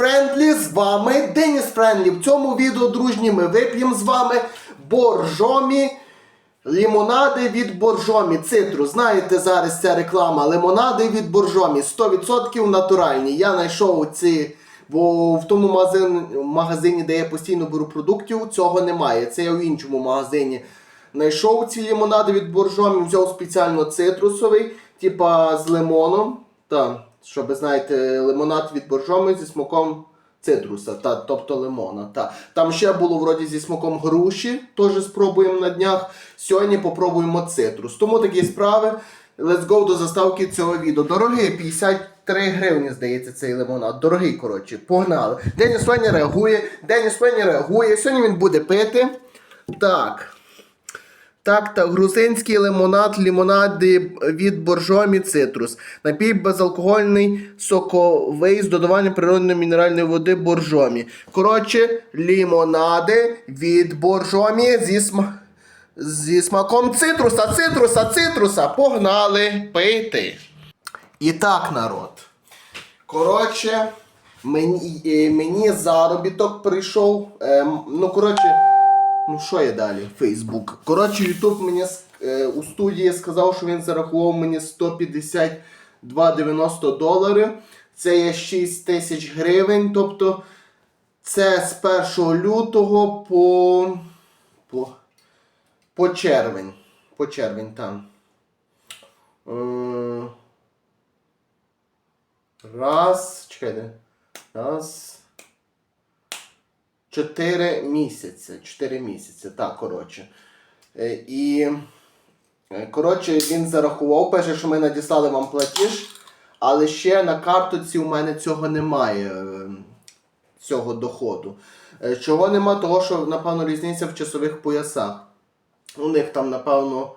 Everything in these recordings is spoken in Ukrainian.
Френдлі, з вами Деніс Френдлі. В цьому відео, дружні, ми вип'ємо з вами боржомі лімонади від боржомі. Цитру. Знаєте, зараз ця реклама. Лимонади від боржомі. 100% натуральні. Я знайшов ці. Бо в тому магазин, магазині, де я постійно беру продуктів, цього немає. Це я в іншому магазині знайшов ці лимонади від боржомі, взяв спеціально цитрусовий, типа з лимоном. Та, щоб ви знаєте, лимонад від боржоми зі смаком цитруса, та, тобто лимона. Та. Там ще було вроді зі смаком груші, теж спробуємо на днях. Сьогодні попробуємо цитрус. Тому такі справи. Let's go до заставки цього відео. Дорогий, 53 гривні, здається, цей лимонад. Дорогий, коротше, погнали. Деніс Фені реагує, Деніс Фені реагує. Сьогодні він буде пити. Так. Так, так, грузинський лимонад, лимонади від боржомі цитрус. Напій безалкогольний, соковий з додаванням природної мінеральної води боржомі. Коротше, лимонади від боржомі зі, сма... зі смаком цитруса, цитруса, цитруса. Погнали пити. І так, народ. Коротше, мені, е, мені заробіток прийшов. Ем, ну, коротше. Ну, що є далі? Фейсбук. Коротше, Ютуб мені е, у студії сказав, що він зарахував мені 152,90 долари. Це є 6 тисяч гривень. Тобто це з 1 лютого по. по, по червень. По червень там. Е, Раз. Чекайте. Раз. Чотири місяці. Чотири місяці, так, коротше. Е, І, е, коротше, він зарахував, пише, що ми надіслали вам платіж, але ще на картоці у мене цього немає, е, цього доходу. Чого нема? Того, що, напевно, різниця в часових поясах. У них там, напевно,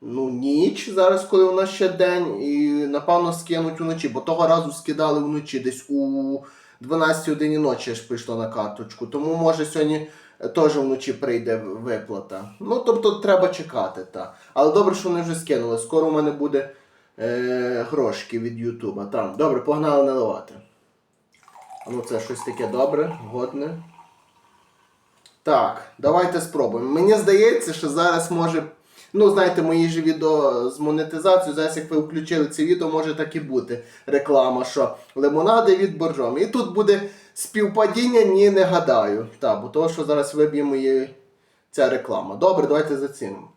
ну, ніч зараз, коли у нас ще день, і напевно скинуть уночі, бо того разу скидали вночі, десь у 12 годині ночі аж прийшло на карточку. Тому може сьогодні е, теж вночі прийде виплата. Ну, тобто треба чекати, та. Але добре, що вони вже скинули. Скоро у мене буде е, грошки від Ютуба. Там. Добре, погнали наливати. Ну, це щось таке добре, годне. Так, давайте спробуємо. Мені здається, що зараз може. Ну, знаєте, мої ж відео з монетизацією, зараз як ви включили це відео, може так і бути реклама, що лимонади від боржомі. І тут буде співпадіння, ні, не гадаю. Так, бо того, що зараз виб'є мої ця реклама. Добре, давайте зацінимо.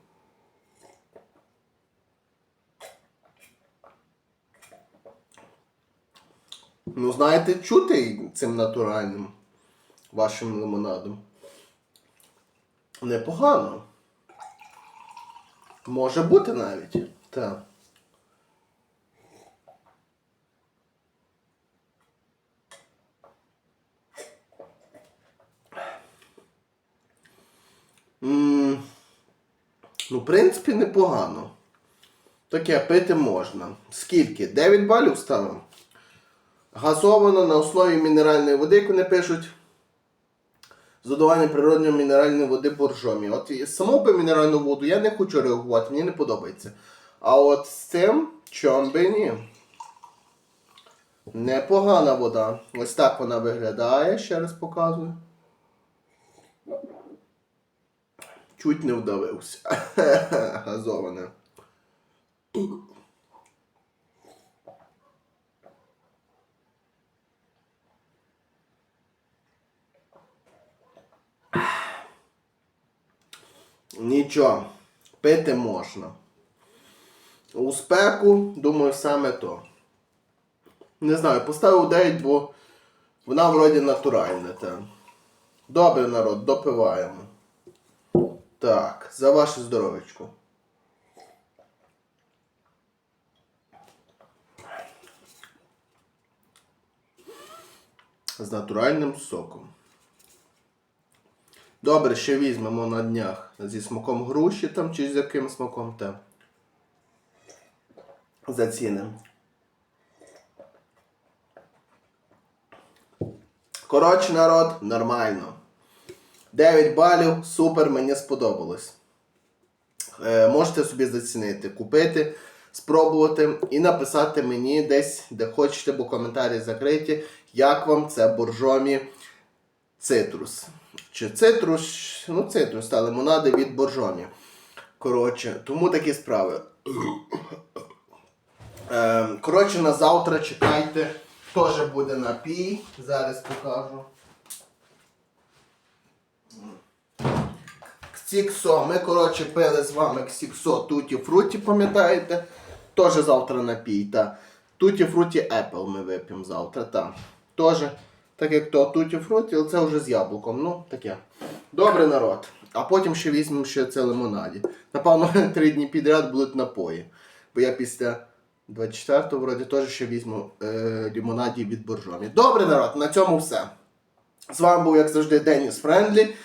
Ну, знаєте, чути цим натуральним вашим лимонадом. Непогано. Може бути навіть. Так. Ну, в принципі, непогано. Таке пити можна. Скільки? 9 балів ставимо. Газовано на основі мінеральної води, як вони пишуть. З додаванням природньої мінеральної води боржомі. От саму би мінеральну воду я не хочу реагувати, мені не подобається. А от з цим чом би ні. Непогана вода. Ось так вона виглядає, ще раз показую. Чуть не вдавився. Газоване. Нічого, пити можна. У спеку, думаю, саме то. Не знаю, поставив 9, бо вона вроді натуральна. Та. Добре, народ, допиваємо. Так, за ваше здоровечко. З натуральним соком. Добре, ще візьмемо на днях зі смаком груші там чи з яким смаком там. Зацінимо. Коротше, народ, нормально. 9 балів, супер, мені сподобалось. Е, можете собі зацінити, купити спробувати і написати мені десь, де хочете, бо коментарі закриті, як вам це боржомі цитрус. Чи цитрус, ну цитрус, та лимонади від боржомі. Коротше, тому такі справи. Е, коротше, на завтра чекайте. Теж буде напій. Зараз покажу. Ксіксо. Ми, коротше, пили з вами ксіксо Туті Фруті, пам'ятаєте? Теж завтра напій. Туті Фруті Apple ми вип'ємо завтра. Теж, так як то Туті Фруті, але це вже з яблуком. Ну, таке. Добре, народ. А потім ще візьмемо ще це лимонаді. Напевно, три дні підряд будуть напої. Бо я після 24-го вроді теж ще візьму е, лимонаді від боржомі. Добре, народ, на цьому все. З вами був, як завжди, Деніс Френдлі.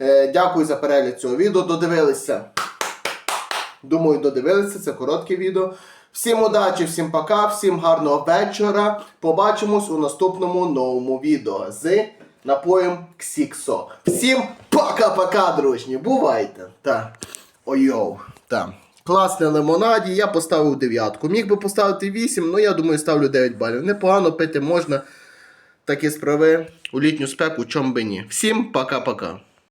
Е, дякую за перегляд цього відео. Додивилися. Думаю, додивилися. Це коротке відео. Всім удачі, всім пока, всім гарного вечора. Побачимось у наступному новому відео з напоєм Ксіксо. Всім пока-пока, дружні. Бувайте. Так. Ойоу. Так. Класне лимонаді, я поставив дев'ятку. Міг би поставити 8, але я думаю, ставлю 9 балів. Непогано пити можна такі справи у літню спеку, чом би ні. Всім пока-пока.